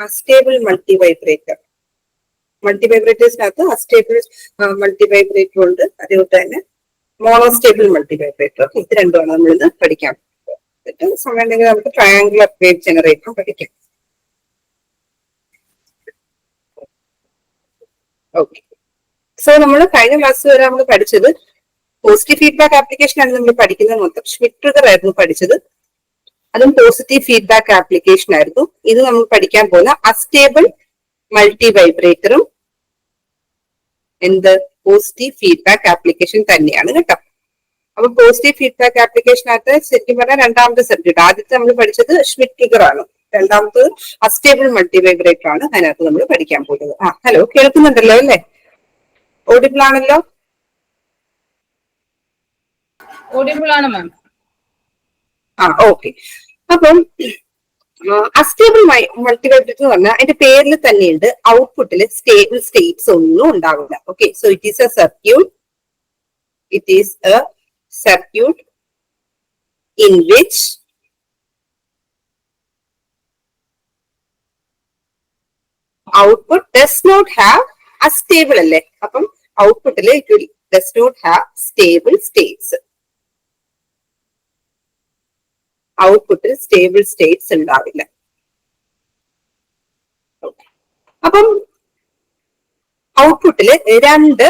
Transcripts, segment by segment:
Astable multi vibrator multi വൈബ്രേറ്റേഴ്സിനകത്ത് astable multi vibrator ഉണ്ട്. അതുകൊണ്ട് തന്നെ മോണോസ്റ്റേബിൾ മൾട്ടി വൈബ്രേറ്റർ ഇത് രണ്ടുമാണ് നമ്മൾ ഇന്ന് പഠിക്കാം എന്നിട്ട് സമയം ഉണ്ടെങ്കിൽ നമുക്ക് ട്രയാങ്കുലർ വേവ് ജനറേറ്റർ പഠിക്കാം. ഓക്കെ സോ നമ്മൾ കഴിഞ്ഞ ക്ലാസ് വരെ നമ്മൾ പഠിച്ചത് പോസിറ്റീവ് ഫീഡ്ബാക്ക് ആപ്ലിക്കേഷൻ ആണ് നമ്മൾ പഠിക്കുന്നത് മൊത്തം. ഷ്മിട്രിഗർ ആയിരുന്നു പഠിച്ചത്. അതും പോസിറ്റീവ് ഫീഡ്ബാക്ക് ആപ്ലിക്കേഷൻ ആയിരുന്നു. ഇത് നമ്മൾ പഠിക്കാൻ പോകുന്ന അസ്റ്റേബിൾ മൾട്ടി വൈബ്രേറ്ററും എന്ത് പോസിറ്റീവ് ഫീഡ്ബാക്ക് ആപ്ലിക്കേഷൻ തന്നെയാണ് കേട്ടോ. അപ്പൊ പോസിറ്റീവ് ഫീഡ്ബാക്ക് ആപ്ലിക്കേഷനകത്ത് ശരിക്കും പറഞ്ഞാൽ രണ്ടാമത്തെ സബ്ജക്ട് ആദ്യത്തെ നമ്മൾ പഠിച്ചത് ഷ്മിറ്റിഗർ ആണ്. രണ്ടാമത്തത് അസ്റ്റേബിൾ മൾട്ടി വൈബ്രേറ്റർ ആണ്. അതിനകത്ത് നമ്മൾ പഠിക്കാൻ പോകുന്നത്. ആ ഹലോ കേൾക്കുന്നുണ്ടല്ലോ അല്ലേ? ഓഡിബിൾ ആണല്ലോ? ഓഡിബിൾ ആണ് മാം ആ ഓക്കെ അപ്പം അസ്റ്റേബിൾ മൾട്ടിവൈബ്രേറ്റർ എന്ന് പറഞ്ഞാൽ അതിന്റെ പേരിൽ തന്നെയുണ്ട് ഔട്ട്പുട്ടിൽ സ്റ്റേബിൾ സ്റ്റേറ്റ്സ് ഒന്നും ഉണ്ടാവില്ല. Okay so it is a circuit it is a circuit in which output does not have astable അല്ലേ? അപ്പം ഔട്ട്പുട്ടിൽ it will does not have stable states ഔട്ട്പുട്ടിൽ സ്റ്റേബിൾ സ്റ്റേറ്റ്സ് ഉണ്ടാവില്ല. അപ്പം ഔട്ട്പുട്ടിൽ രണ്ട്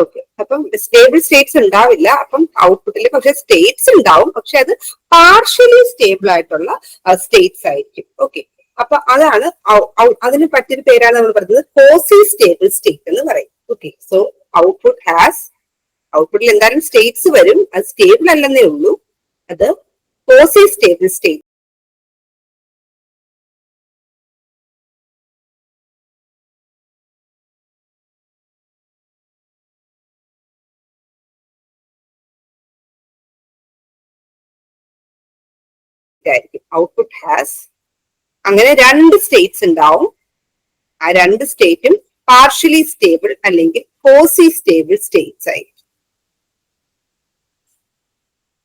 ഓക്കെ അപ്പം സ്റ്റേബിൾ സ്റ്റേറ്റ്സ് ഉണ്ടാവില്ല. അപ്പം ഔട്ട്പുട്ടിൽ പക്ഷെ സ്റ്റേറ്റ്സ് ഉണ്ടാവും. പക്ഷെ അത് പാർഷ്യലി സ്റ്റേബിൾ ആയിട്ടുള്ള സ്റ്റേറ്റ്സ് ആയിരിക്കും. ഓക്കെ അപ്പൊ അതാണ് അതിന് പറ്റിയൊരു പേരാണ് നമ്മൾ പറയുന്നത് കോസി സ്റ്റേബിൾ സ്റ്റേറ്റ് എന്ന് പറയും. ഓക്കെ സോ ഔട്ട്പുട്ട് ഹാസ് ഔട്ട്പുട്ടിൽ എന്തായാലും സ്റ്റേറ്റ്സ് വരും. അത് സ്റ്റേബിൾ അല്ലെന്നേ ഉള്ളൂ. അത് quasi stable state output has അങ്ങനെ രണ്ട് സ്റ്റേറ്റ്സ് ഉണ്ടാവും. ആ രണ്ട് സ്റ്റേറ്റും പാർഷ്യലി സ്റ്റേബിൾ അല്ലെങ്കിൽ കോസി സ്റ്റേബിൾ സ്റ്റേറ്റ്സ് ആയിരിക്കും.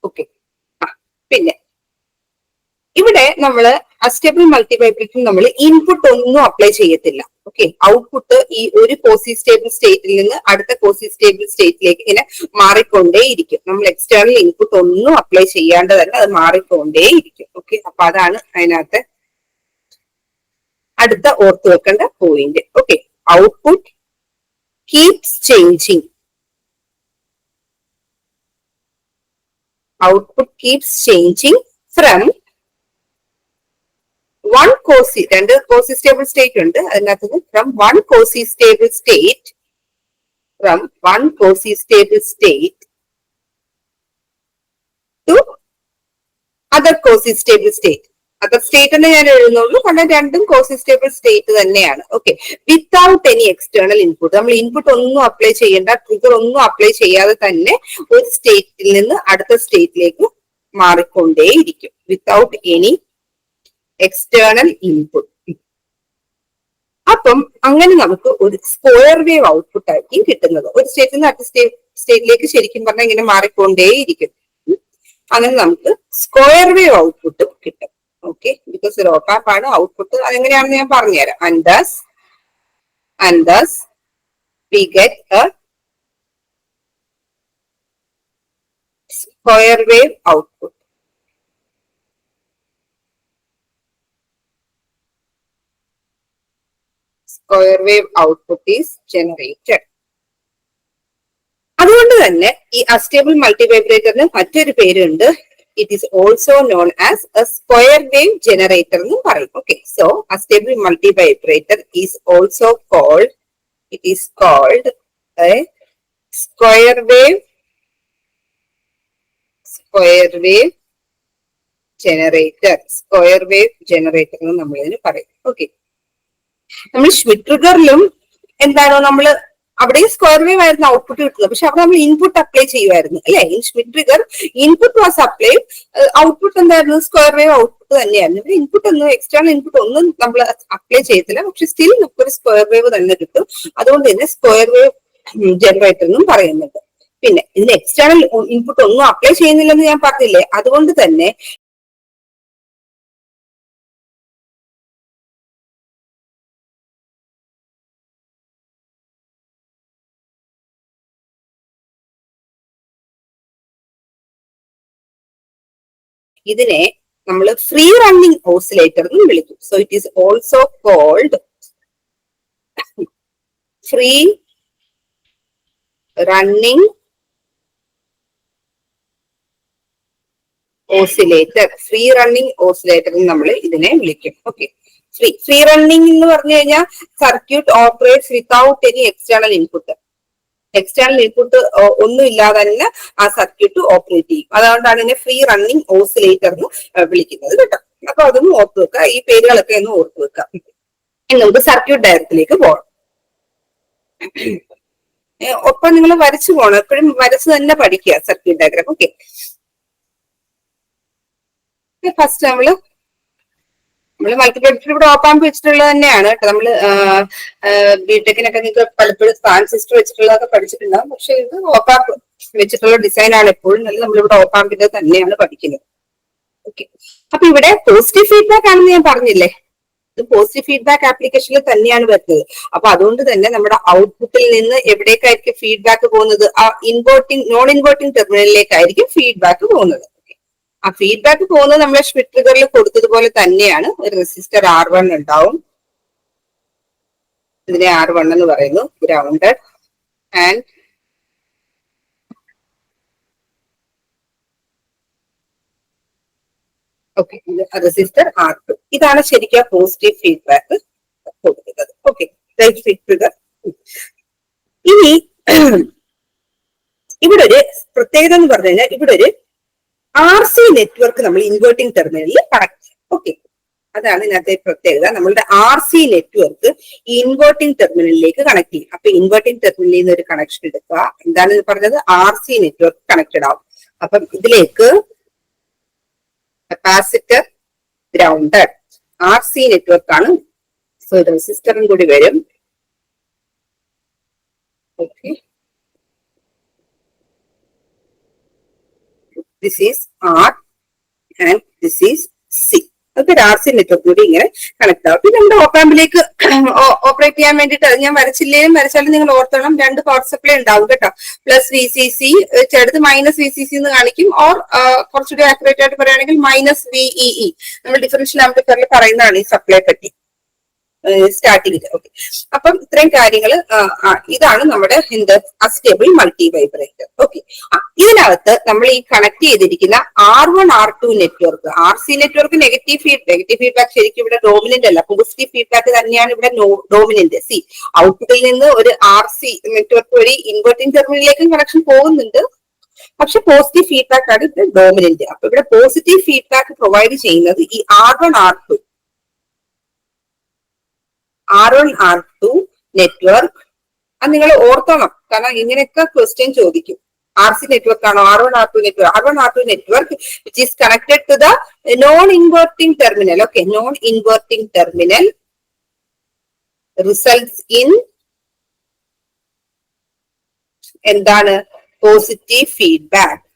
ഓക്കെ പിന്നെ. ഇവിടെ നമ്മൾ അസ്റ്റേബിൾ മൾട്ടിപ്ലൈപ്ലിക്കും നമ്മൾ ഇൻപുട്ട് ഒന്നും അപ്ലൈ ചെയ്യത്തില്ല. ഓക്കെ ഔട്ട്പുട്ട് ഈ ഒരു കോസി സ്റ്റേബിൾ സ്റ്റേറ്റിൽ നിന്ന് അടുത്ത കോസി സ്റ്റേബിൾ സ്റ്റേറ്റിലേക്ക് ഇങ്ങനെ മാറിക്കൊണ്ടേയിരിക്കും. നമ്മൾ എക്സ്റ്റേണൽ ഇൻപുട്ട് ഒന്നും അപ്ലൈ ചെയ്യാണ്ട് അത് മാറിക്കൊണ്ടേയിരിക്കും. ഓക്കെ അപ്പൊ അതാണ് അതിനകത്ത് അടുത്ത ഓർത്ത് വെക്കേണ്ട point okay output keeps changing output keeps changing from one quasi രണ്ട് കോസി സ്റ്റേബിൾ സ്റ്റേറ്റ് ഉണ്ട്. അതിനകത്ത് from one quasi stable state from one quasi stable state to other quasi stable state other state തന്നെ ഞാൻ എഴുതുന്നുള്ളൂ. കാരണം രണ്ടും quasi stable state തന്നെയാണ്. Okay without any external input നമ്മൾ ഇൻപുട്ട് ഒന്നും അപ്ലൈ ചെയ്യേണ്ട. ട്രിഗർ ഒന്നും അപ്ലൈ ചെയ്യാതെ തന്നെ ഒരു സ്റ്റേറ്റിൽ നിന്ന് അടുത്ത സ്റ്റേറ്റിലേക്ക് മാറിക്കൊണ്ടേയിരിക്കും. വിത്തൗട്ട് എനി എക്സ്റ്റേണൽ ഇൻപുട്ട് അപ്പം അങ്ങനെ നമുക്ക് ഒരു സ്ക്വയർ വേവ് ഔട്ട്പുട്ട് ആയിരിക്കും കിട്ടുന്നത്. ഒരു സ്റ്റേറ്റിൽ നിന്ന് അടുത്ത സ്റ്റേറ്റിലേക്ക് ശരിക്കും പറഞ്ഞാൽ ഇങ്ങനെ മാറിക്കൊണ്ടേയിരിക്കും. അങ്ങനെ നമുക്ക് സ്ക്വയർ വേവ് ഔട്ട്പുട്ടും കിട്ടും. ഓക്കെ ബിക്കോസ് ഓപ്പാപ്പ് ആണ് ഔട്ട്പുട്ട് അതെങ്ങനെയാണെന്ന് ഞാൻ പറഞ്ഞുതരാം. And thus and thus we get a square wave output square wave output is generated അതുകൊണ്ട് തന്നെ ഈ അസ്റ്റേബിൾ മൾട്ടിവൈബ്രേറ്ററിന് മറ്റൊരു പേരുണ്ട്. It is also known as a square wave generator എന്നും പറയും. Okay so astable multivibrator is also called it is called square wave square wave generator square wave generator എന്ന് നമ്മൾ ഇതിന് പറയും. ഓക്കെ നമ്മൾ ഷ്മിട്രിഗറിലും എന്താണോ നമ്മൾ അവിടെ സ്ക്വയർ വേവ് ആയിരുന്നു ഔട്ട്പുട്ട് കിട്ടുന്നത്. പക്ഷെ അവിടെ നമ്മൾ ഇൻപുട്ട് അപ്ലൈ ചെയ്യുമായിരുന്നു അല്ലെ? In trigger input was apply output എന്തായിരുന്നു? സ്ക്വയർ വേവ് ഔട്ട്പുട്ട് തന്നെയായിരുന്നു. ഇവിടെ ഇൻപുട്ട് ഒന്നും എക്സ്റ്റേണൽ ഇൻപുട്ട് ഒന്നും നമ്മൾ അപ്ലൈ ചെയ്യത്തില്ല പക്ഷെ സ്റ്റിൽ നമുക്കൊരു സ്ക്വയർ വേവ് തന്നെ കിട്ടും. അതുകൊണ്ട് തന്നെ സ്ക്വയർ വേവ് ജനറേറ്റർ എന്നും പറയുന്നുണ്ട്. പിന്നെ ഇതിന് എക്സ്റ്റേണൽ ഇൻപുട്ട് ഒന്നും അപ്ലൈ ചെയ്യുന്നില്ലെന്ന് ഞാൻ പറഞ്ഞില്ലേ? അതുകൊണ്ട് തന്നെ ഇതിനെ നമ്മൾ ഫ്രീ റണ്ണിങ് ഓസിലേറ്റർ എന്ന് വിളിക്കും. So it is also called free running oscillator free running oscillator നമ്മൾ ഇതിനെ വിളിക്കും. ഓക്കെ ഫ്രീ ഫ്രീ റണ്ണിങ് എന്ന് പറഞ്ഞു കഴിഞ്ഞാൽ circuit operates without any external input external input ഒന്നും ഇല്ലാതെ തന്നെ ആ സർക്യൂട്ട് ഓപ്പറേറ്റ് ചെയ്യും. അതുകൊണ്ടാണ് ഇതിനെ ഫ്രീ റണ്ണിങ് ഓസിലേറ്റർ എന്ന് വിളിക്കുന്നത് കേട്ടോ. അപ്പൊ അതൊന്നും ഓർത്ത് വെക്കുക. ഈ പേരുകളൊക്കെ ഒന്ന് ഓർത്ത് വെക്കുക. നമുക്ക് സർക്യൂട്ട് ഡയറക്റ്റിലേക്ക് പോകാം ഏഹ് ഒപ്പം നിങ്ങൾ വരച്ചു പോകണം എപ്പോഴും വരച്ച് തന്നെ പഠിക്കുക സർക്യൂട്ട് ഡയഗ്രാം ഓക്കെ ഫസ്റ്റ് നമ്മൾ നമ്മൾ മൾട്ടിപ്ലക്സർ ഇവിടെ ഓപ്പാമ്പ് വെച്ചിട്ടുള്ളത് തന്നെയാണ് കേട്ടോ. നമ്മൾ ബിടെക്കിനൊക്കെ നിങ്ങൾക്ക് പലപ്പോഴും ട്രാൻസിസ്റ്റർ വെച്ചിട്ടുള്ളതൊക്കെ പഠിച്ചിട്ടുണ്ടാവും. പക്ഷെ ഇത് ഓപ്പാമ്പ് വെച്ചിട്ടുള്ള ഡിസൈൻ ആണ് എപ്പോഴും നല്ല നമ്മളിവിടെ ഓപ്പാമ്പിന്റെ തന്നെയാണ് പഠിക്കുന്നത്. ഓക്കെ അപ്പൊ ഇവിടെ പോസിറ്റീവ് ഫീഡ്ബാക്ക് ആണെന്ന് ഞാൻ പറഞ്ഞില്ലേ? ഇത് പോസിറ്റീവ് ഫീഡ്ബാക്ക് ആപ്ലിക്കേഷനിൽ തന്നെയാണ് വരുന്നത്. അപ്പൊ അതുകൊണ്ട് തന്നെ നമ്മുടെ ഔട്ട്പുട്ടിൽ നിന്ന് എവിടേക്കായിരിക്കും ഫീഡ്ബാക്ക് പോകുന്നത്? ആ ഇൻവേർട്ടിംഗ് നോൺ ഇൻവേർട്ടിംഗ് ടെർമിനലിലേക്കായിരിക്കും ഫീഡ്ബാക്ക് പോകുന്നത്. ആ ഫീഡ്ബാക്ക് പോകുന്നത് നമ്മളെ ഷ്വിറ്ററുകളിൽ കൊടുത്തതുപോലെ തന്നെയാണ്. ഒരു റെസിസ്റ്റർ ആർ വൺ ഉണ്ടാവും. ഇതിനെ ആർ വൺ എന്ന് പറയുന്നു. Grounded and okay resistor R two ഇതാണ് ശരിക്കും പോസിറ്റീവ് ഫീഡ്ബാക്ക് കൊടുക്കുന്നത്. ഓക്കെ റൈറ്റ് ഫീഡ്ബാക്ക് ഇനി ഇവിടെ ഒരു പ്രത്യേകത എന്ന് പറഞ്ഞു കഴിഞ്ഞാൽ ഇവിടെ ഒരു ആർ സി നെറ്റ്വർക്ക് നമ്മൾ ഇൻവേർട്ടിംഗ് ടെർമിനലിൽ കണക്ട് ചെയ്യും. ഓക്കെ അതാണ് ഇതിനകത്തെ പ്രത്യേകത. നമ്മളുടെ ആർ സി നെറ്റ്വർക്ക് ഇൻവേർട്ടിംഗ് ടെർമിനലിലേക്ക് കണക്ട് ചെയ്യും. അപ്പൊ ഇൻവേർട്ടിംഗ് ടെർമിനലിൽ നിന്ന് ഒരു കണക്ഷൻ എടുക്കുക. എന്താണ് പറഞ്ഞത്? ആർ സി നെറ്റ്വർക്ക് കണക്റ്റഡ് ആവും. അപ്പം ഇതിലേക്ക് capacitor ground R C network ആണ്. സോ റെസിസ്റ്ററും കൂടി വരും. Okay this is R and this is C അതൊക്കെ ഒരു ആർ സി നെറ്റ്വർക്ക് കൂടി ഇങ്ങനെ കണക്ട് ആവും. പിന്നെ നമ്മുടെ ഓപ്പാമ്പിലേക്ക് ഓപ്പറേറ്റ് ചെയ്യാൻ വേണ്ടിയിട്ട് ഞാൻ വരച്ചില്ലേലും വരച്ചാലും നിങ്ങൾ ഓർത്തണം രണ്ട് പവർ സപ്ലൈ ഉണ്ടാവും കേട്ടോ. പ്ലസ് വി സി സി ചെറുത് മൈനസ് വി സി സി എന്ന് കാണിക്കും. ഓർ കുറച്ചുകൂടി ആക്യുറേറ്റ് ആയിട്ട് പറയുകയാണെങ്കിൽ മൈനസ് വി ഇ നമ്മൾ ഡിഫറൻഷ്യൽ ആംപ്ലിഫയറിൽ പറയുന്നതാണ് ഈ സപ്ലൈ പറ്റി. സ്റ്റാർട്ടിങ്ങിൽ ഓക്കെ അപ്പം ഇത്രയും കാര്യങ്ങൾ ഇതാണ് നമ്മുടെ എന്ത്? അസ്റ്റേബിൾ മൾട്ടി വൈബ്രേറ്റർ ഓക്കെ ഇതിനകത്ത് നമ്മൾ ഈ കണക്ട് ചെയ്തിരിക്കുന്ന R one R two network R C network negative feed negative feedback ശരിക്കും ഇവിടെ ഡോമിനന്റ് അല്ല. പോസിറ്റീവ് ഫീഡ്ബാക്ക് തന്നെയാണ് ഇവിടെ ഡോമിനന്റ് സി ഔട്ട്പുട്ടിൽ നിന്ന് ഒരു ആർ സി നെറ്റ്വർക്ക് വഴി ഇൻവെർട്ടിംഗ് ടെർമിനലിലേക്കും കണക്ഷൻ പോകുന്നുണ്ട്. പക്ഷെ പോസിറ്റീവ് ഫീഡ്ബാക്ക് ആണ് ഇവിടെ ഡോമിനന്റ് അപ്പൊ ഇവിടെ പോസിറ്റീവ് ഫീഡ്ബാക്ക് പ്രൊവൈഡ് ചെയ്യുന്നത് ഈ R one R two R one R two network. അത് നിങ്ങൾ ഓർത്തണം കാരണം ഇങ്ങനെയൊക്കെ ക്വസ്റ്റ്യൻ ചോദിക്കും. ആർ സി നെറ്റ്വർക്ക് ആണോ? R one R two network. R one R two network which is connected to the non inverting terminal okay non inverting terminal results in എന്താണ്? Positive feedback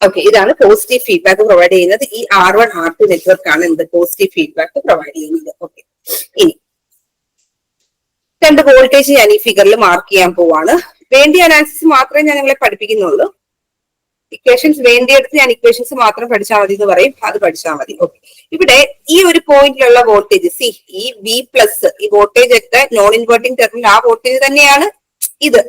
okay ഇതാണ് positive feedback provide ചെയ്യുന്നത്. ഈ R one R two network ആണ് എന്ത് positive feedback provide ചെയ്യുന്നത്. Okay ഇനി രണ്ട് voltage ഞാൻ ഈ ഫിഗറിൽ മാർക്ക് ചെയ്യാൻ പോവാണ്. വേണ്ടിയ അനാലിസിസ് മാത്രമേ ഞാൻ നിങ്ങളെ പഠിപ്പിക്കുന്നുള്ളൂ. ഇക്വേഷൻസ് വേണ്ടിയെടുത്ത് ഞാൻ ഇക്വേഷൻസ് മാത്രം പഠിച്ചാൽ മതി എന്ന് പറയും. അത് പഠിച്ചാൽ മതി. ഓക്കെ ഇവിടെ ഈ ഒരു പോയിന്റിലുള്ള വോൾട്ടേജ് സി ഈ വി പ്ലസ് ഈ വോൾട്ടേജ് ഒക്കെ നോൺ ഇൻവേർട്ടിംഗ് ടെർമിനൽ ആ വോൾട്ടേജ് തന്നെയാണ് ഇത്.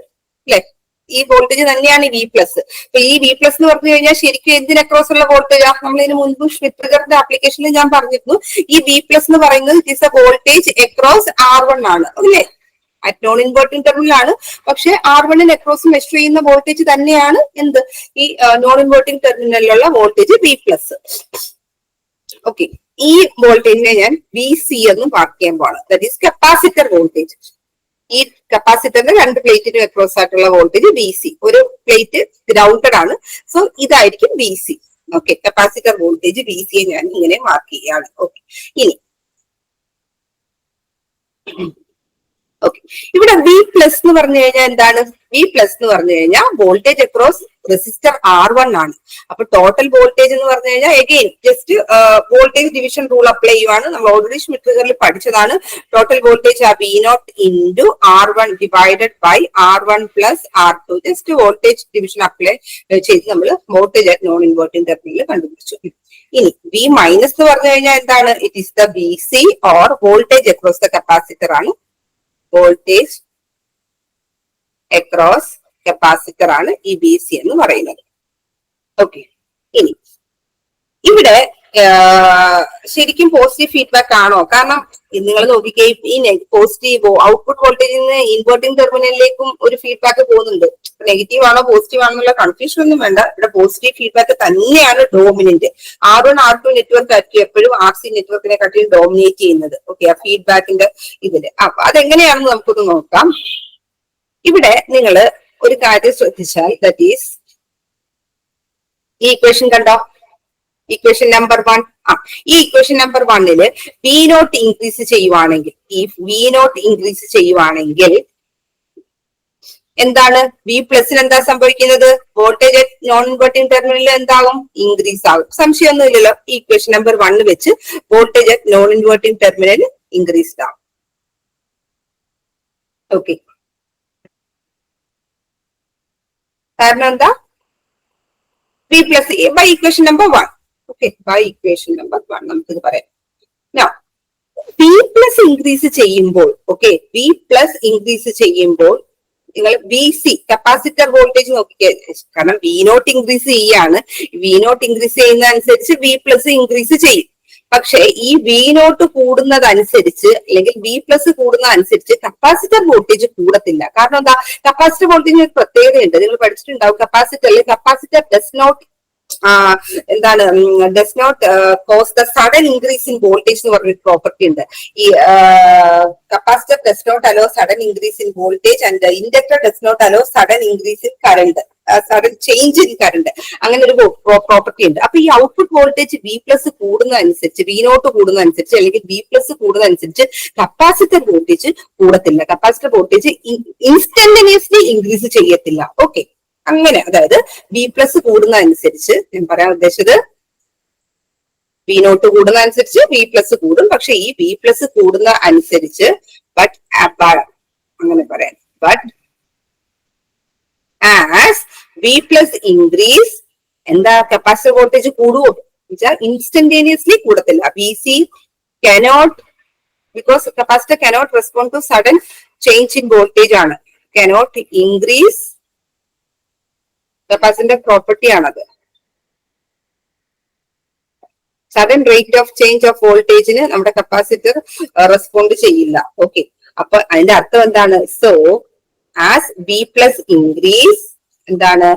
അല്ലെ ഈ വോൾട്ടേജ് തന്നെയാണ് വി പ്ലസ് അപ്പൊ ഈ വി പ്ലസ് എന്ന് പറഞ്ഞു കഴിഞ്ഞാൽ ശരിക്കും എന്തിന് അക്രോസ് ഉള്ള വോൾട്ടേജ്? നമ്മൾ ഇതിന് മുൻപ് ഷ്വിറ്ററിന്റെ ആപ്ലിക്കേഷനിൽ ഞാൻ പറഞ്ഞിരുന്നു. ഈ വി പ്ലസ് എന്ന് പറയുന്നത് it is a voltage across R one ആണ്. അല്ലേ? അറ്റ് നോൺ ഇൻവേർട്ടിംഗ് ടെർമിനൽ ആണ്. പക്ഷെ ആർ വണ്ണിന് അക്രോസ് മെഷർ ചെയ്യുന്ന വോൾട്ടേജ് തന്നെയാണ് എന്ത്? ഈ നോൺ ഇൻവേർട്ടിംഗ് ടെർമിനലിലുള്ള വോൾട്ടേജ് വി പ്ലസ് ഓക്കെ ഈ വോൾട്ടേജിനെ ഞാൻ വി സി എന്ന് മാർക്ക് ചെയ്യാൻ പോകണം ദാറ്റ് ഈസ് കപ്പാസിറ്റർ വോൾട്ടേജ് ഈ കപ്പാസിറ്ററിന്റെ രണ്ട് പ്ലേറ്റിന് അക്രോസ് ആയിട്ടുള്ള വോൾട്ടേജ് ബി സി ഒരു പ്ലേറ്റ് ഗ്രൗണ്ടഡ് ആണ്. സോ ഇതായിരിക്കും V C okay capacitor voltage V സിയെ ഞാൻ ഇങ്ങനെ മാർക്ക് ചെയ്യുകയാണ്. ഓക്കെ ഇനി ഓക്കെ ഇവിടെ വി പ്ലസ് എന്ന് പറഞ്ഞു കഴിഞ്ഞാൽ എന്താണ്? വി പ്ലസ് എന്ന് പറഞ്ഞു കഴിഞ്ഞാൽ voltage across resistor R one ആണ്. അപ്പൊ ടോട്ടൽ വോൾട്ടേജ് എന്ന് പറഞ്ഞു കഴിഞ്ഞാൽ again just voltage division rule apply ചെയ്യുവാണ്. നമ്മൾ ഓൾറെഡി ഷ്മിറ്ററിൽ പഠിച്ചതാണ്. ടോട്ടൽ വോൾട്ടേജ് ആ V naught into R one divided by R one plus R two just voltage division apply ചെയ്ത് നമ്മൾ വോൾട്ടേജ് നോൺ ഇൻവേർട്ടിംഗ് ടെർമിനൽ കണ്ടുപിടിച്ചു. ഇനി വി മൈനസ് എന്ന് പറഞ്ഞു കഴിഞ്ഞാൽ എന്താണ്? It is the V C or voltage across the capacitor ആണ്. Voltage across capacitor ആണ് ഈ ബി സി എന്ന് പറയുന്നത്. ഓക്കെ ഇനി ഇവിടെ ശരിക്കും പോസിറ്റീവ് ഫീഡ്ബാക്ക് ആണോ? കാരണം നിങ്ങൾ നോക്കിക്കേ ഈ പോസിറ്റീവ് ഔട്ട്പുട്ട് വോൾട്ടേജിൽ നിന്ന് ഇൻവേർട്ടിംഗ് ടെർമിനലിലേക്കും ഒരു ഫീഡ്ബാക്ക് പോകുന്നുണ്ട്. നെഗറ്റീവ് ആണോ പോസിറ്റീവ് ആണോ എന്നുള്ള കൺഫ്യൂഷൻ ഒന്നും വേണ്ട. ഇവിടെ പോസിറ്റീവ് ഫീഡ്ബാക്ക് തന്നെയാണ് dominant R one R two network ആയിരിക്കും എപ്പോഴും ആർ സി നെറ്റ്വർക്കിനെ കാട്ടിയും ഡോമിനേറ്റ് ചെയ്യുന്നത്. ഓക്കെ ആ ഫീഡ്ബാക്കിന്റെ ഇതിൽ. അപ്പൊ അതെങ്ങനെയാണെന്ന് നമുക്കൊന്ന് നോക്കാം. ഇവിടെ നിങ്ങൾ ഒരു കാര്യം ശ്രദ്ധിച്ചാൽ ദറ്റ് ഈസ് ഈ ഇക്വേഷൻ കണ്ടോ? ഇക്വേഷൻ നമ്പർ വൺ ആ ഈ ഇക്വേഷൻ നമ്പർ വണ്ണിൽ വി നോട്ട് ഇൻക്രീസ് ചെയ്യുവാണെങ്കിൽ ഈ വി നോട്ട് ഇൻക്രീസ് ചെയ്യുവാണെങ്കിൽ എന്താണ്? വി പ്ലസിൽ എന്താ സംഭവിക്കുന്നത്? വോൾട്ടേജ് നോൺ ഇൻവേർട്ടിംഗ് ടെർമിനലിൽ എന്താകും? ഇൻക്രീസ് ആകും. സംശയമൊന്നുമില്ലല്ലോ. ഈ ഇക്വേഷൻ നമ്പർ വണ്ണ് വെച്ച് voltage non inverting terminal increased ആകും ഓക്കെ കാരണം എന്താ? V plus by equation number one okay by equation number one നമുക്കിത് പറയാം. വി പ്ലസ് ഇൻക്രീസ് ചെയ്യുമ്പോൾ ഓക്കെ വി പ്ലസ് ഇൻക്രീസ് ചെയ്യുമ്പോൾ നിങ്ങൾ വി സി കപ്പാസിറ്റർ വോൾട്ടേജ് നോക്കിക്കേ. കാരണം വി നോട്ട് ഇൻക്രീസ് ചെയ്യാണ്. വി നോട്ട് ഇൻക്രീസ് ചെയ്യുന്ന അനുസരിച്ച് വി പ്ലസ് ഇൻക്രീസ് ചെയ്യും. പക്ഷേ ഈ വി നോട്ട് കൂടുന്നതനുസരിച്ച് അല്ലെങ്കിൽ വി പ്ലസ് കൂടുന്ന അനുസരിച്ച് കപ്പാസിറ്റർ വോൾട്ടേജ് കൂടത്തില്ല. കാരണം എന്താ? കപ്പാസിറ്റർ വോൾട്ടേജിന് ഒരു പ്രത്യേകതയുണ്ട്. നിങ്ങൾ പഠിച്ചിട്ടുണ്ടാവും കപ്പാസിറ്ററിൽ കപ്പാസിറ്റർ ഡസ് നോട്ട് എന്താണ് does not cause the sudden increase in voltage എന്ന് പറഞ്ഞൊരു പ്രോപ്പർട്ടി ഉണ്ട്. ഈ capacitor does not allow sudden increase in voltage and inductor does not allow sudden increase in current sudden change in current അങ്ങനെ ഒരു property ഉണ്ട്. അപ്പൊ ഈ output voltage V plus കൂടുന്ന അനുസരിച്ച് വി നോട്ട് കൂടുന്ന അനുസരിച്ച് അല്ലെങ്കിൽ ബി പ്ലസ് കൂടുന്ന അനുസരിച്ച് കപ്പാസിറ്റർ വോൾട്ടേജ് കൂടത്തില്ല. കപ്പാസിറ്റർ വോൾട്ടേജ് ഇൻസ്റ്റന്റിനിയസ്ലി ഇൻക്രീസ് ചെയ്യത്തില്ല. ഓക്കെ അങ്ങനെ അതായത് വി പ്ലസ് കൂടുന്ന അനുസരിച്ച് ഞാൻ പറയാൻ ഉദ്ദേശിച്ചത് വി നോട്ട് കൂടുന്ന അനുസരിച്ച് വി പ്ലസ് കൂടും. പക്ഷെ ഈ വി പ്ലസ് കൂടുന്ന അനുസരിച്ച് ബട്ട് അങ്ങനെ പറയാം. But as V plus increase എന്താ കപ്പാസിറ്റർ വോൾട്ടേജ് കൂടുവോ? വെച്ചാൽ instantaneously കൂടത്തില്ല. V C cannot because capacitor cannot respond to sudden change in voltage ആണ്. കനോട്ട് ഇൻക്രീസ് കപ്പാസിറ്റർ പ്രോപ്പർട്ടി ആണത്. Sudden rate of change of വോൾട്ടേജിന് നമ്മുടെ കപ്പാസിറ്റർ റെസ്പോണ്ട് ചെയ്യില്ല. Okay അപ്പൊ അതിന്റെ അർത്ഥം എന്താണ്? So as V plus increase എന്താണ്?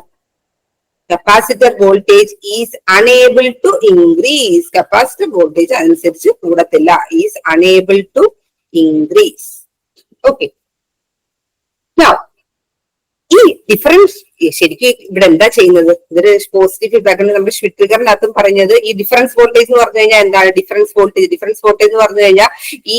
Capacitor voltage is unable to increase capacitor voltage അനുസരിച്ച് കൂടത്തില്ല. Is unable to increase okay ഈ ഡിഫറൻസ് ശരിക്കും ഇവിടെ എന്താ ചെയ്യുന്നത്? ഇതൊരു പോസിറ്റീവ് ഫീഡ്ബാക്ക് നമ്മുടെ ട്വിറ്ററിനകത്തും പറഞ്ഞത് ഈ ഡിഫറൻസ് വോൾട്ടേജ് എന്ന് പറഞ്ഞു കഴിഞ്ഞാൽ എന്താണ്? ഡിഫറൻസ് വോൾട്ടേജ് ഡിഫറൻസ് വോൾട്ടേജ് എന്ന് പറഞ്ഞു കഴിഞ്ഞാൽ ഈ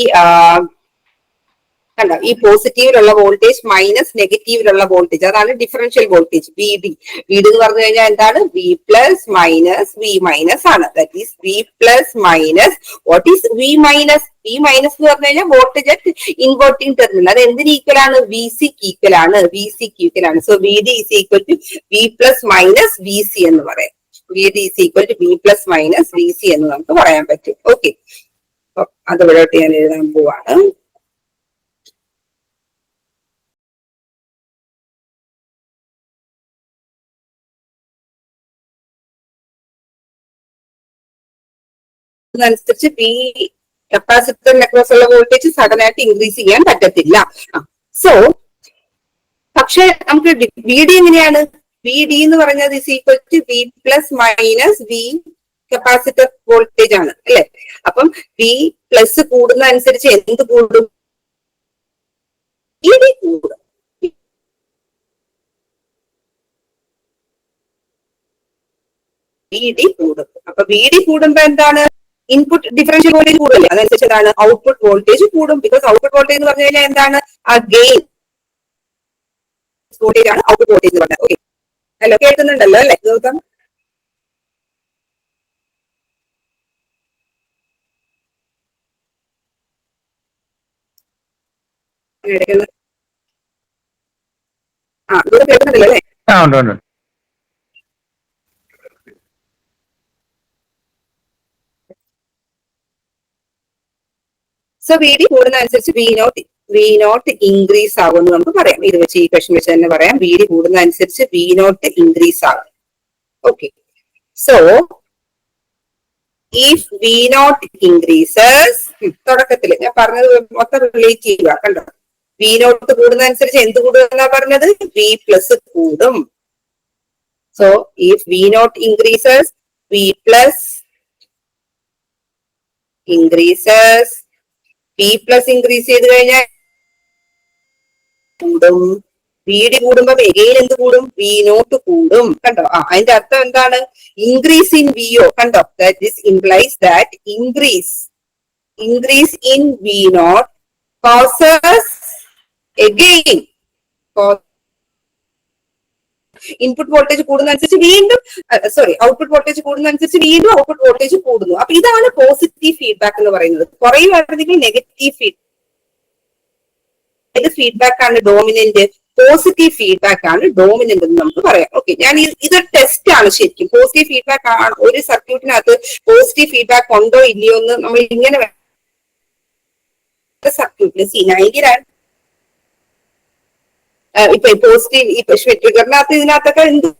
കണ്ടോ? ഈ പോസിറ്റീവിലുള്ള വോൾട്ടേജ് മൈനസ് നെഗറ്റീവിലുള്ള വോൾട്ടേജ് അതാണ് differential voltage V D V D എന്ന് പറഞ്ഞു കഴിഞ്ഞാൽ എന്താണ്? V plus minus V minus ആണ്. That is V plus minus what is V minus V minus എന്ന് പറഞ്ഞു കഴിഞ്ഞാൽ വോൾട്ടേജ് അറ്റ് ഇൻവേർട്ടിംഗ് ടെർമിനൽ അത് എന്തിന് ഈക്വൽ ആണ്? വി സി ഈക്വൽ ആണ്. വി സി ഈക്വൽ ആണ്. So V D is equal to V plus minus V C എന്ന് പറയാം. V D is equal to V plus minus V C എന്ന് നമുക്ക് പറയാൻ പറ്റും. ഓക്കെ അത് ഇവിടോട്ട് ഞാൻ എഴുതാൻ പോവാണ്. അനുസരിച്ച് ബി കപ്പാസിറ്ററിന് അക്രോസ് ഉള്ള വോൾട്ടേജ് സഡൻ ആയിട്ട് ഇൻക്രീസ് ചെയ്യാൻ പറ്റത്തില്ല. സോ പക്ഷെ നമുക്ക് ബി ഡി എങ്ങനെയാണ്? ബി ഡി എന്ന് പറഞ്ഞത് is equal to V plus minus V capacitor voltage ആണ് അല്ലെ? അപ്പം ബി പ്ലസ് കൂടുന്ന അനുസരിച്ച് എന്ത് കൂടും? ബി ഡി കൂടും. ബി ഡി കൂടും. അപ്പൊ ബി ഡി കൂടുമ്പോ എന്താണ്? ഇൻപുട്ട് ഡിഫറൻഷ്യൽ വോൾട്ടേജ് കൂടുതലേ അതനുസരിച്ച് എന്താണ് ഔട്ട്പുട്ട് വോൾട്ടേജ് കൂടും. ബിക്കോസ് ഔട്ട്പുട്ട് വോൾട്ടേജ് എന്ന് പറഞ്ഞു കഴിഞ്ഞാൽ എന്താണ്? ആ ഗെയിൻ വോൾട്ടേജ് ആണ് ഔട്ട്പുട്ട് വോൾട്ടേജ് എന്ന് പറഞ്ഞത് ഓക്കെ ഹലോ കേൾക്കുന്നുണ്ടല്ലോ അല്ലെ? ഗൗതം ആ കേൾക്കുന്നുണ്ടല്ലോ അല്ലേ? ആ ഉണ്ട് ഉണ്ട്. So V D കൂടുന്നതനുസരിച്ച് V naught V naught increase ആകുമെന്ന് നമുക്ക് പറയാം. ഇത് വെച്ച് ഈ ക്വസ്റ്റൻ വെച്ച് തന്നെ പറയാം. വി ഡി കൂടുന്നതനുസരിച്ച് വി നോട്ട് ഇൻക്രീസ് ആകും. Okay so if V naught increases തുടക്കത്തിൽ ഞാൻ പറഞ്ഞത് മൊത്തം റിലേറ്റ് ചെയ്യുക കണ്ടോ? വി നോട്ട് കൂടുന്നതനുസരിച്ച് എന്ത് കൂടുമെന്നാ പറഞ്ഞത്? വി പ്ലസ് കൂടും. So if V naught increases V plus increases V plus increase ചെയ്ത് കഴിഞ്ഞാൽ കൂടും. വീട് കൂടുമ്പോ എഗെയിൻ എന്ത് കൂടും? വി നോട്ട് കൂടും. കണ്ടോ? ആ അതിന്റെ അർത്ഥം എന്താണ്? ഇൻക്രീസ് ഇൻ വിഒ കണ്ടോ? That this implies that increase increase in V naught causes again input voltage കൂടുന്നതനുസരിച്ച് വീണ്ടും സോറി ഔട്ട്പുട്ട് വോൾട്ടേജ് കൂടുന്നതനുസരിച്ച് വീണ്ടും ഔട്ട്പുട്ട് വോൾട്ടേജ് കൂടുന്നു. അപ്പൊ ഇതാണ് പോസിറ്റീവ് ഫീഡ്ബാക്ക് എന്ന് പറയുന്നത്. കുറയുവായിരുന്നെങ്കിൽ നെഗറ്റീവ് ഫീഡ് ഏത് ഫീഡ്ബാക്ക് ആണ് ഡോമിനന്റ് പോസിറ്റീവ് ഫീഡ്ബാക്ക് ആണ് ഡോമിനന്റ് എന്ന് നമുക്ക് പറയാം. ഓക്കെ ഞാൻ ഇത് ഇതൊരു ടെസ്റ്റ് ആണ് ശരിക്കും. പോസിറ്റീവ് ഫീഡ്ബാക്ക് ആണ്. ഒരു സർക്യൂട്ടിനകത്ത് പോസിറ്റീവ് ഫീഡ്ബാക്ക് ഉണ്ടോ ഇല്ലയോ എന്ന് നമ്മൾ ഇങ്ങനെ സർക്യൂട്ടിൽ സി നയന്റി ഇപ്പൊ പോസിറ്റീവ് ട്രിഗറിനകത്ത് ഇതിനകത്തൊക്കെ എന്ത്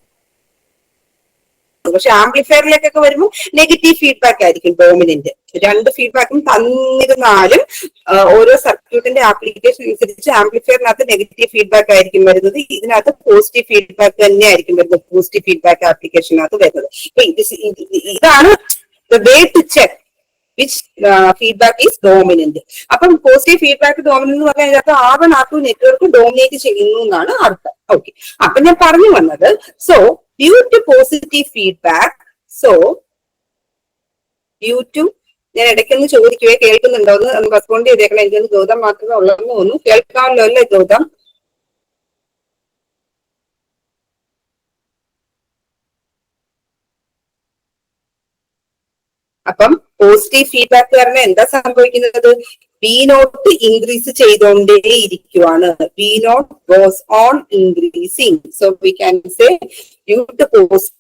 പക്ഷെ ആംപ്ലിഫയറിലേക്കൊക്കെ വരുമ്പോൾ നെഗറ്റീവ് ഫീഡ്ബാക്ക് ആയിരിക്കും ഡോമിനന്റ്. രണ്ട് ഫീഡ്ബാക്കും തന്നിരുന്നാലും ഓരോ സർക്യൂട്ടിന്റെ ആപ്ലിക്കേഷൻ അനുസരിച്ച് ആംപ്ലിഫയറിനകത്ത് നെഗറ്റീവ് ഫീഡ്ബാക്ക് ആയിരിക്കും വരുന്നത്. ഇതിനകത്ത് പോസിറ്റീവ് ഫീഡ്ബാക്ക് തന്നെ ആയിരിക്കും വരുന്നത് പോസിറ്റീവ് ഫീഡ്ബാക്ക് ആപ്ലിക്കേഷനകത്ത് വരുന്നത്. ഇതാണ് the way to check. Which feedback is dominant അപ്പം പോസിറ്റീവ് ഫീഡ്ബാക്ക് ഡോമിനന്റ് എന്ന് പറഞ്ഞാൽ അതിനകത്ത് R one R two network dominate ചെയ്യുന്നു എന്നാണ് അർത്ഥം. ഓക്കെ അപ്പൊ ഞാൻ പറഞ്ഞു വന്നത് so due to positive feedback so due to ഞാൻ ഇടയ്ക്കൊന്ന് ചോദിക്കുവേ കേൾക്കുന്നുണ്ടോ എന്ന് റെസ്പോണ്ട് ചെയ്തേക്കണം. എനിക്കൊന്ന് ഗൗതം മാത്രമേ ഉള്ളൂ എന്ന് തോന്നുന്നു. കേൾക്കാമല്ലോ അല്ലേ ഗൗതം? അപ്പം പോസിറ്റീവ് ഫീഡ്ബാക്ക് കാരണം എന്താ സംഭവിക്കുന്നത്? വി നോട്ട് ഇൻക്രീസ് ചെയ്തുകൊണ്ടേ ഇരിക്കുവാണ് V naught goes on increasing so we can say due to post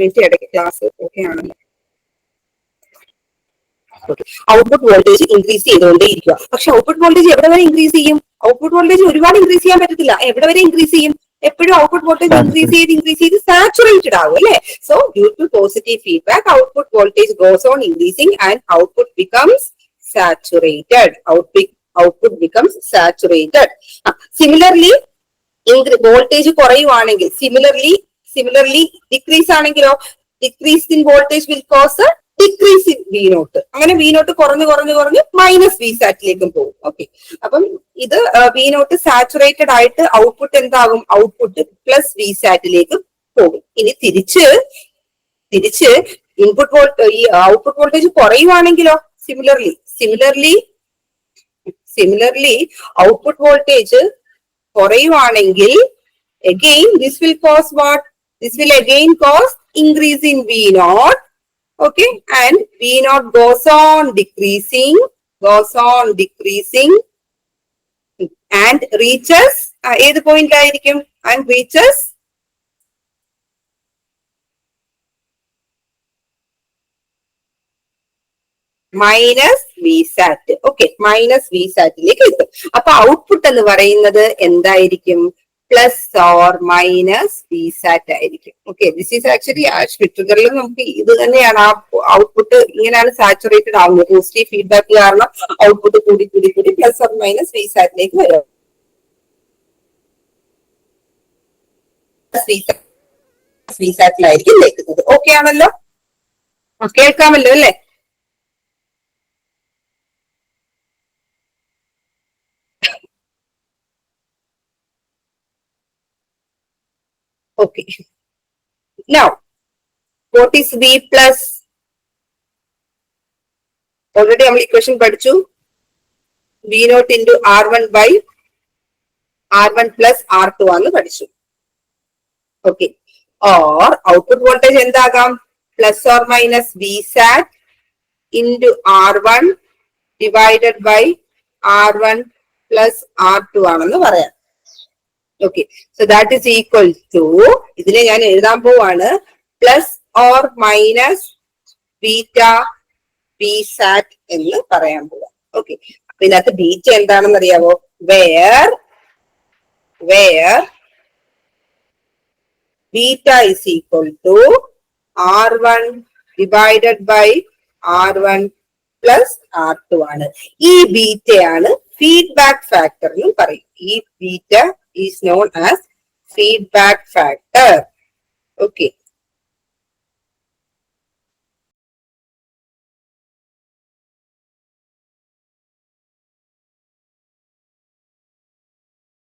minute ഇടയ്ക്ക് ക്ലാസ് ഓക്കെ ആണല്ലോ. ഔട്ട്പുട്ട് വോൾട്ടേജ് ഇൻക്രീസ് ചെയ്തുകൊണ്ടേ ഇരിക്കുക പക്ഷെ ഔട്ട്പുട്ട് വോൾട്ടേജ് എവിടെ വരെ ഇൻക്രീസ് ചെയ്യും? ഔട്ട്പുട്ട് വോൾട്ടേജ് ഒരുപാട് ഇൻക്രീസ് ചെയ്യാൻ പറ്റത്തില്ല. എവിടെ വരെ ഇൻക്രീസ് ചെയ്യും? എപ്പോഴും ഔട്ട്പുട്ട് വോൾട്ടേജ് ഇൻക്രീസ് ചെയ്ത് ഇൻക്രീസ് ചെയ്ത് സാച്ചുറേറ്റഡ് ആവും അല്ലെ? So due to positive feedback output voltage goes on increasing and output becomes saturated output output becomes saturated similarly voltage കുറയുവാണെങ്കിൽ similarly similarly decrease ആണെങ്കിലോ decrease in voltage will cause decrease in V naught അങ്ങനെ V not കുറഞ്ഞ് കുറഞ്ഞ് കുറഞ്ഞ് minus V സാറ്റിലേക്കും പോകും. Okay അപ്പം ഇത് V not saturated ആയിട്ട് output എന്താകും? ഔട്ട്പുട്ട് പ്ലസ് വി സാറ്റിലേക്ക് പോകും. ഇനി തിരിച്ച് തിരിച്ച് ഇൻപുട്ട് വോൾട്ട് ഈ output voltage കുറയുവാണെങ്കിലോ? Similarly similarly similarly output voltage കുറയുവാണെങ്കിൽ again this will cause what this will again cause increase in V naught okay and v not goes on decreasing goes on decreasing and reaches ഏത് point ആയിരിക്കും and reaches minus V sat okay minus V സാറ്റിലേക്ക് എത്തും അപ്പൊ output എന്ന് പറയുന്നത് എന്തായിരിക്കും plus or minus V sat ആയിരിക്കും. Okay this is actually ആ ട്വിറ്ററിൽ നമുക്ക് ഇത് തന്നെയാണ്. ആ ഔട്ട്പുട്ട് ഇങ്ങനെയാണ് സാച്ചുറേറ്റഡ് ആവുന്നത്. പോസിറ്റീവ് ഫീഡ്ബാക്ക് കാരണം ഔട്ട്പുട്ട് കൂടി കൂടി കൂടി പ്ലസ് ഓർ മൈനസ് പി സാറ്റിലേക്ക് വരും. ായിരിക്കും ഓക്കെ ആണല്ലോ? കേൾക്കാമല്ലോ അല്ലേ? Okay. Now, what is V plus? Already നമ്മൾ ഇക്വേഷൻ പഠിച്ചു. V naught into R one by R one plus R two ആണെന്ന് പഠിച്ചു. Okay or output voltage എന്താകാം? Plus or minus V sat into R one divided by R one plus R two ആണെന്ന് പറയാം. Okay so that is equal to ഇതിനെ ഞാൻ എഴുതാൻ പോവാണ് plus or minus beta V sat എന്ന് പറയാൻ പോവാം. Okay അപ്പൊ ഇതിനകത്ത് ബീറ്റ എന്താണെന്ന് അറിയാവോ where where beta is equal to R one divided by R one plus R two ആണ്. ഈ ബീറ്റയാണ് ഫീഡ്ബാക്ക് ഫാക്ടർ എന്ന് പറയും. ഈ beta is known as feedback factor okay